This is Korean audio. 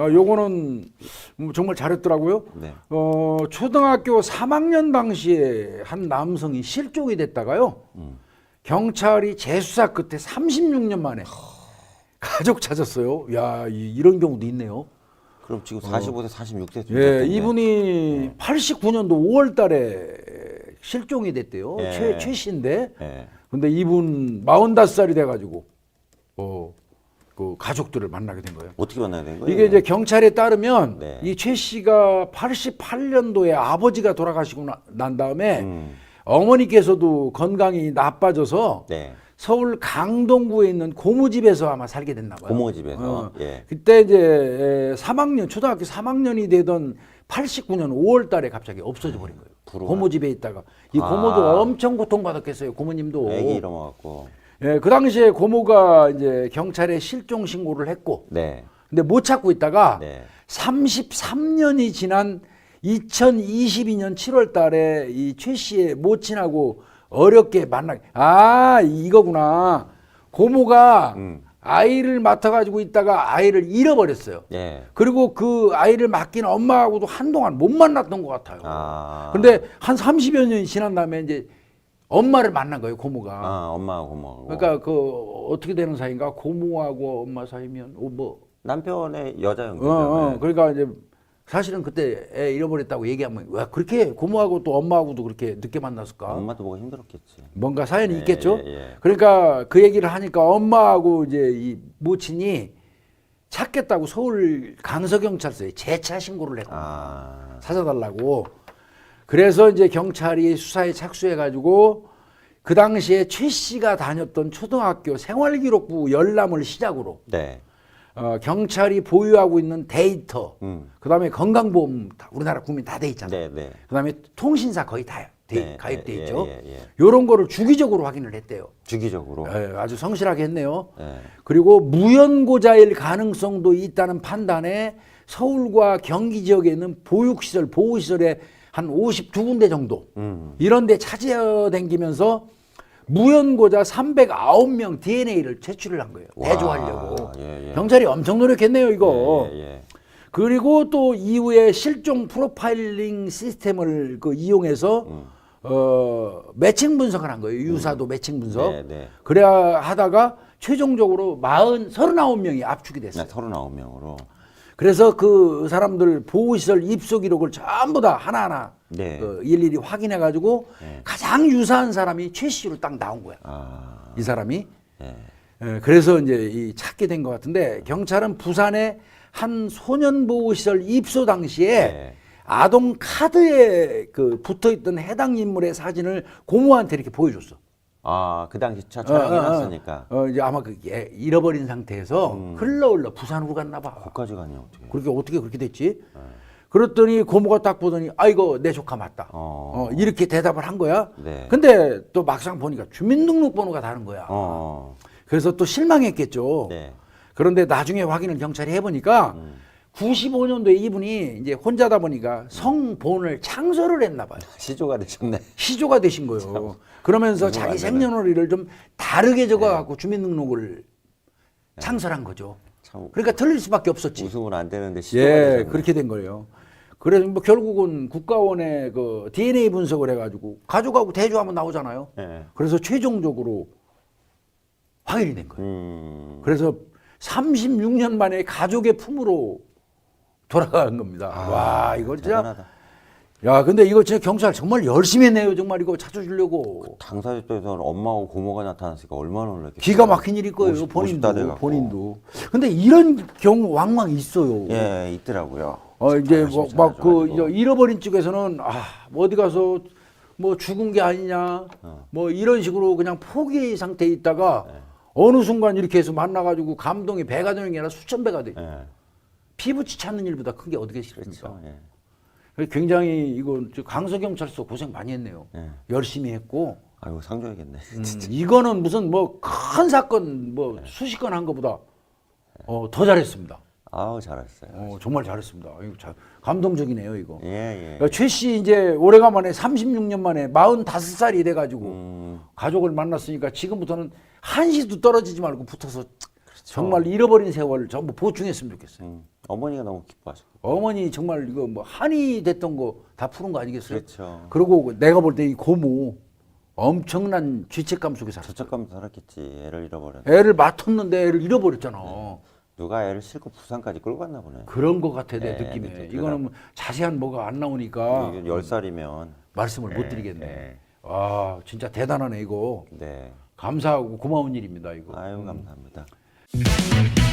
아, 요거는 뭐 정말 잘했더라고요. 네. 어, 초등학교 3학년 당시에 한 남성이 실종이 됐다가요. 음. 경찰이 재수사 끝에 36년 만에 가족 찾았어요. 야, 이, 이런 경우도 있네요. 그럼 지금 45세, 46세 예, 이분이 89년도 5월 달에 실종이 됐대요. 예. 최, 최 씨인데. 예. 근데 이분 45살이 돼 가지고, 어, 그 가족들을 만나게 된 거예요. 어떻게 만나야 되는 거예요? 이게 이제 경찰에 따르면 네. 이 최 씨가 88년도에 아버지가 돌아가시고 나- 난 다음에 음. 어머니께서도 건강이 나빠져서 네. 서울 강동구에 있는 고모집에서 아마 살게 됐나 봐요. 고모 집에서 어. 예. 그때 이제 3학년 초등학교 3학년이 되던 89년 5월 달에 갑자기 없어져 버린 거예요. 불우가. 고모 집에 있다가 이 고모도 아. 엄청 고통받았겠어요. 고모님도. 애기 잃어먹었고. 예, 그 당시에 고모가 이제 경찰에 실종 신고를 했고 네. 근데 못 찾고 있다가 네. 33년이 지난 2022년 7월 달에 이 최 씨의 모친하고 어렵게 만나 아 이거구나 고모가 음. 아이를 맡아가지고 있다가 아이를 잃어버렸어요 예. 그리고 그 아이를 맡긴 엄마하고도 한동안 못 만났던 것 같아요 아. 근데 한 30여 년이 지난 다음에 이제 엄마를 만난 거예요 고모가 아, 엄마하고 고모하고. 그러니까 그 어떻게 되는 사이인가 고모하고 엄마 사이면 어, 뭐 남편의 여자 어, 연기죠. 어, 네. 그러니까 이제 사실은 그때 애 잃어버렸다고 얘기하면 왜 그렇게 고모하고 또 엄마하고도 그렇게 늦게 만났을까? 엄마도 보기 힘들었겠지. 뭔가 사연이 예, 있겠죠. 예, 예. 그러니까 그 얘기를 하니까 엄마하고 이제 이 모친이 찾겠다고 서울 강서경찰서에 재차 신고를 했고 아. 찾아달라고. 그래서 이제 경찰이 수사에 착수해가지고 그 당시에 최 씨가 다녔던 초등학교 생활기록부 열람을 시작으로 네. 어, 경찰이 보유하고 있는 데이터, 음. 그 다음에 건강보험 다 우리나라 국민 다 돼 있잖아요. 네, 네. 그 다음에 통신사 거의 다 돼- 네, 가입돼 예, 있죠. 예, 예. 이런 거를 주기적으로 확인을 했대요. 주기적으로. 예, 아주 성실하게 했네요. 예. 그리고 무연고자일 가능성도 있다는 판단에 서울과 경기 지역에 있는 보육시설, 보호시설에 한 52군데 정도 음. 이런 데 찾아다니면서 무연고자 309명 DNA를 제출을 한 거예요. 와, 대조하려고. 예, 예. 경찰이 엄청 노력했네요, 이거. 예, 예. 그리고 또 이후에 실종 프로파일링 시스템을 그 이용해서 음. 어 매칭 분석을 한 거예요. 유사도 매칭 분석. 네, 네. 그래야 하다가 최종적으로 40 39명이 압축이 됐어요. 네, 39명으로. 그래서 그 사람들 보호시설 입소 기록을 전부 다 하나하나 네. 그 일일이 확인해 가지고 네. 가장 유사한 사람이 최 씨로 딱 나온 거야. 아. 이 사람이. 예. 예, 그래서 이제 이 찾게 된 것 같은데 경찰은 부산의 한 소년 보호시설 입소 당시에 네. 아동 카드에 그 붙어 있던 해당 인물의 사진을 고모한테 이렇게 보여줬어. 아, 그 당시 차 어, 촬영해 어, 어. 놨으니까. 어, 이제 아마 그 예, 잃어버린 상태에서 음. 흘러 흘러 부산으로 갔나 봐. 거기까지 가냐 어떻게? 그렇게 어떻게 그렇게 됐지? 그랬더니 고모가 딱 보더니 아이고 내 조카 맞다. 어. 어, 이렇게 대답을 한 거야. 네. 근데 또 막상 보니까 주민등록번호가 다른 거야. 어. 그래서 또 실망했겠죠. 네. 그런데 나중에 확인을 경찰이 해보니까 음. 95년도에 이분이 이제 혼자다 보니까 성본을 창설을 했나 봐요. 시조가 되셨네. 시조가 되신 거예요. 그러면서 자기. 생년월일을 좀 다르게 적어갖고 주민등록을 창설한 거죠. 참 그러니까 틀릴 수밖에 없었지. 웃으면 안 되는데 시조가 예, 되셨네. 그렇게 된 거예요. 그래서 뭐 결국은 국가원에 그 DNA 분석을 해가지고 가족하고 대조하면 나오잖아요. 예. 그래서 최종적으로 확인이 된 거예요. 음. 그래서 36년 만에 가족의 품으로 돌아간 겁니다. 와, 이거 진짜. 아, 대단하다. 야, 근데 이거 진짜 경찰 정말 열심히 했네요. 정말 이거 찾아주려고. 당사 입장에서는 엄마하고 고모가 나타났으니까 얼마나 놀랐겠어요. 기가 막힌 일일 거예요. 50, 본인도. 50다 돼갖고. 본인도. 근데 이런 경우 왕왕 있어요. 예, 있더라고요. 어, 이제 뭐, 막그 찾아가지고. 잃어버린 쪽에서는 아, 뭐 어디 가서 뭐 죽은 게 아니냐. 어. 뭐 이런 식으로 그냥 포기 상태에 있다가 네. 어느 순간 이렇게 해서 만나가지고 감동이 배가 되는 게 아니라 수천 배가 돼. 예. 피부치 찾는 일보다 큰 게 어디 계시겠습니까? 그렇죠. 예. 굉장히 이거 저 강서경찰서 고생 많이 했네요. 예. 열심히 했고 아이고 상줘야겠네. 음, 이거는 무슨 뭐 큰 사건 뭐 수십 건 한 것보다 어, 더 잘했습니다. 아우 잘했어요. 어, 정말 잘했습니다. 이거 참 감동적이네요 그러니까 예, 예. 최씨 이제 오래간만에 36년 만에 45살이 돼가지고 음, 가족을 만났으니까 지금부터는 한시도 떨어지지 말고 붙어서 정말 잃어버린 세월 전부 보충했으면 좋겠어요. 음, 어머니가 너무 기뻐하셨고. 어머니 정말 이거 뭐 한이 됐던 거 다 푸는 거 아니겠어요? 그렇죠. 그리고 내가 볼 때 이 고모 엄청난 죄책감 속에 살았어. 저쪽감 살았겠지. 애를 잃어버렸. 애를 맡았는데 애를 잃어버렸잖아. 누가 애를 싣고 부산까지 끌고 갔나 보네. 그런 것 같아 내 네, 느낌에. 느낌 이거는 뭐 자세한 뭐가 안 나오니까 이게 열 살이면 말씀을 못 네, 드리겠네. 네. 아 진짜 대단하네 이거. 네. 감사하고 고마운 일입니다 이거. 아유 음. 감사합니다. Thank you.